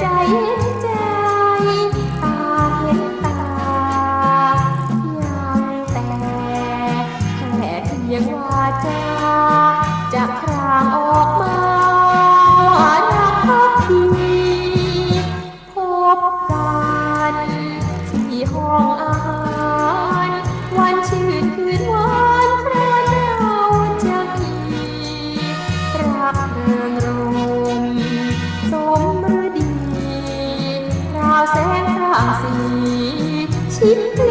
ใจใจ ตาเห็นตายาแต่แค่เพียงว่าจะจะครางออกมารักพักดีพบกันที่ห้องอาหาร วันชื่นคืนวัน You.